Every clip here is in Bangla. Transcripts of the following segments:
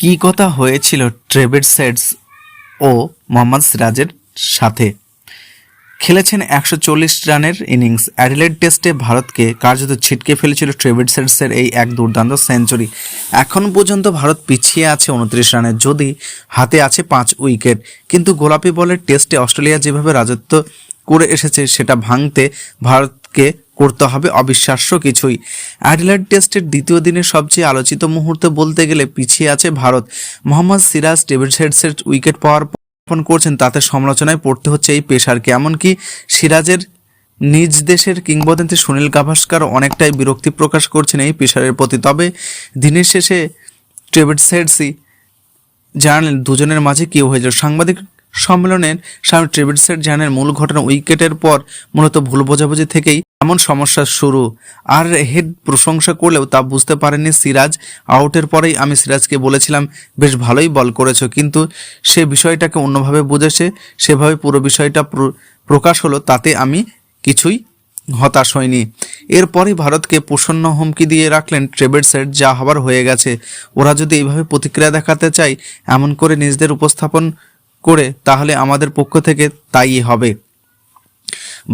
কি কথা হয়েছিল ট্রেভেড সেটস ও মোহাম্মদ সিরাজের সাথে? খেলেছেন একশো চল্লিশ রানের ইনিংস। অ্যাডিলেড টেস্টে ভারতকে কার্যত ছিটকে ফেলেছিল ট্রেভেড সেটসের এই এক দুর্দান্ত সেঞ্চুরি। এখন পর্যন্ত ভারত পিছিয়ে আছে উনত্রিশ রানে, যদি হাতে আছে পাঁচ উইকেট। কিন্তু গোলাপি বলের টেস্টে অস্ট্রেলিয়া যেভাবে রাজত্ব করে এসেছে, সেটা ভাঙতে ভারতকে করতে হবে অবিশ্বাস্য কিছুই। অ্যাডিলেড টেস্টের দ্বিতীয় দিনের সবচেয়ে আলোচিত মুহূর্তে বলতে গেলে পিছিয়ে আছে ভারত। মোহাম্মদ সিরাজ ডেভিড হেডসের উইকেট পাওয়ার পর করছেন, তাতে সমালোচনায় পড়তে হচ্ছে এই পেশারকে এমনকি সিরাজের নিজ দেশের কিংবদন্তি সুনীল গাভাস্কার অনেকটাই বিরক্তি প্রকাশ করছেন এই পেশারের প্রতি। তবে দিনের শেষে ট্রেভিড সেডসি জানালেন, দুজনের মাঝে কি হয়েছিল। সাংবাদিক সম্মেলনের স্বামী ট্রেভিড সেট জানালেন মূল ঘটনা উইকেটের পর মূলত ভুল বোঝাবুঝি থেকেই এমন সমস্যা শুরু। আর হেড প্রশংসা করলেও তা বুঝতে পারেনি সিরাজ। আউটের পরেই আমি সিরাজকে বলেছিলাম, বেশ ভালোই বল করেছ। কিন্তু সে বিষয়টাকে অন্যভাবে বুঝেছে। সেভাবে পুরো বিষয়টা প্র- প্রকাশ হলো, তাতে আমি কিছুই হতাশ হয়নি এরপরই ভারতকে প্রসন্ন হুমকি দিয়ে রাখলেন ট্রেবেড সেট যা হবার হয়ে গেছে। ওরা যদি এইভাবে প্রতিক্রিয়া দেখাতে চায়, এমন করে নিজেদের উপস্থাপন তাহলে আমাদের পক্ষ থেকে তাই হবে।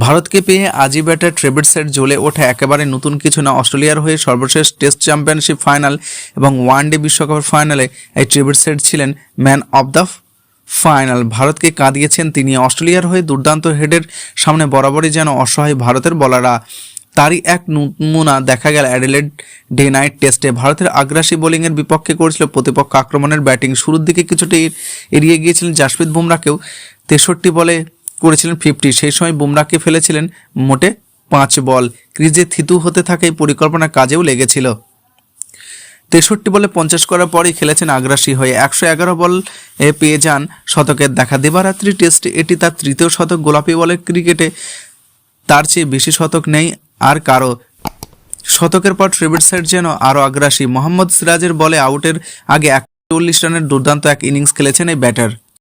ভারতকে পেয়ে আজি ব্যাটার ট্রেবেড সেট জ্বলে ওঠা একেবারে নতুন কিছু না। অস্ট্রেলিয়ার হয়ে সর্বশেষ টেস্ট চ্যাম্পিয়নশিপ ফাইনাল এবং ওয়ানডে বিশ্বকাপের ফাইনালে এই ট্রেবেড সেট ছিলেন ম্যান অব দ্য ফাইনাল। ভারতকে কাঁদিয়েছেন তিনি। অস্ট্রেলিয়ার হয়ে দুর্দান্ত হেডের সামনে বরাবরই যেন অসহায় ভারতের বলারা তারই এক নমুনা দেখা গেল অ্যাডিলেড ডে নাইট টেস্টে। ভারতের আগ্রাসী বোলিংয়ের বিপক্ষে করেছিল প্রতিপক্ষ আক্রমণের ব্যাটিং। শুরুর দিকে কিছুটা এড়িয়ে গিয়েছিলেন জাসপ্রীত বুমরাকেও তেষট্টি বলে করেছিলেন ফিফটি। সেই সময় বুমরাকে ফেলেছিলেন মোটে পাঁচ বল। ক্রিজে থিতু হতে থাকে পরিকল্পনা কাজেও লেগেছিল। তেষট্টি বলে পঞ্চাশ করার পরই খেলেছেন আগ্রাসী হয়ে। একশো এগারো বল এ পেয়ে যান শতকের দেখা। দিবারাত্রি টেস্টে এটি তার তৃতীয় শতক। গোলাপি বলের ক্রিকেটে তার চেয়ে বেশি শতক নেই আর কারও। শতকের পর ট্রেবিট সেট যেন আরও আগ্রাসী। মোহাম্মদ সিরাজের বলে আউটের আগে একচল্লিশ রানের দুর্দান্ত এক ইনিংস খেলেছেন এই ব্যাটার।